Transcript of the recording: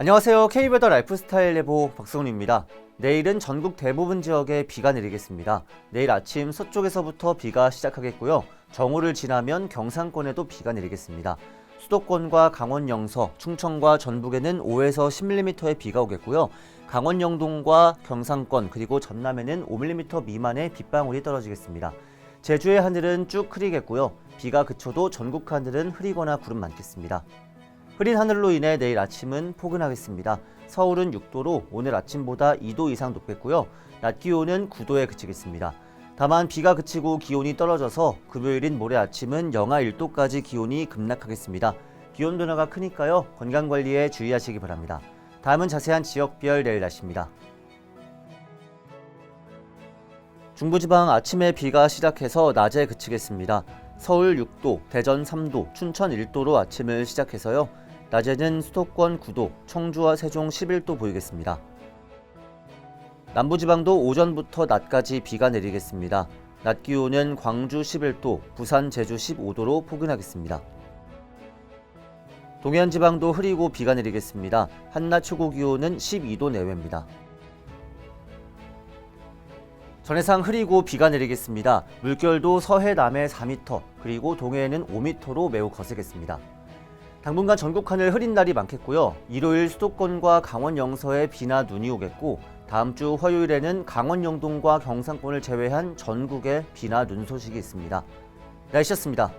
안녕하세요. K베더 라이프스타일 예보 박성훈입니다. 내일은 전국 대부분 지역에 비가 내리겠습니다. 내일 아침 서쪽에서부터 비가 시작하겠고요. 정오를 지나면 경상권에도 비가 내리겠습니다. 수도권과 강원 영서, 충청과 전북에는 5에서 10mm의 비가 오겠고요. 강원 영동과 경상권 그리고 전남에는 5mm 미만의 빗방울이 떨어지겠습니다. 제주의 하늘은 쭉 흐리겠고요. 비가 그쳐도 전국 하늘은 흐리거나 구름 많겠습니다. 흐린 하늘로 인해 내일 아침은 포근하겠습니다. 서울은 6도로 오늘 아침보다 2도 이상 높겠고요. 낮 기온은 9도에 그치겠습니다. 다만 비가 그치고 기온이 떨어져서 금요일인 모레 아침은 영하 1도까지 기온이 급락하겠습니다. 기온 변화가 크니까요. 건강 관리에 주의하시기 바랍니다. 다음은 자세한 지역별 내일 날씨입니다. 중부지방 아침에 비가 시작해서 낮에 그치겠습니다. 서울 6도, 대전 3도, 춘천 1도로 아침을 시작해서요. 낮에는 수도권 9도, 청주와 세종 11도 보이겠습니다. 남부지방도 오전부터 낮까지 비가 내리겠습니다. 낮 기온은 광주 11도, 부산 제주 15도로 포근하겠습니다. 동해안 지방도 흐리고 비가 내리겠습니다. 한낮 최고 기온은 12도 내외입니다. 전해상 흐리고 비가 내리겠습니다. 물결도 서해 남해 4m, 그리고 동해에는 5m로 매우 거세겠습니다. 당분간 전국 하늘 흐린 날이 많겠고요. 일요일 수도권과 강원 영서에 비나 눈이 오겠고, 다음 주 화요일에는 강원 영동과 경상권을 제외한 전국에 비나 눈 소식이 있습니다. 날씨였습니다.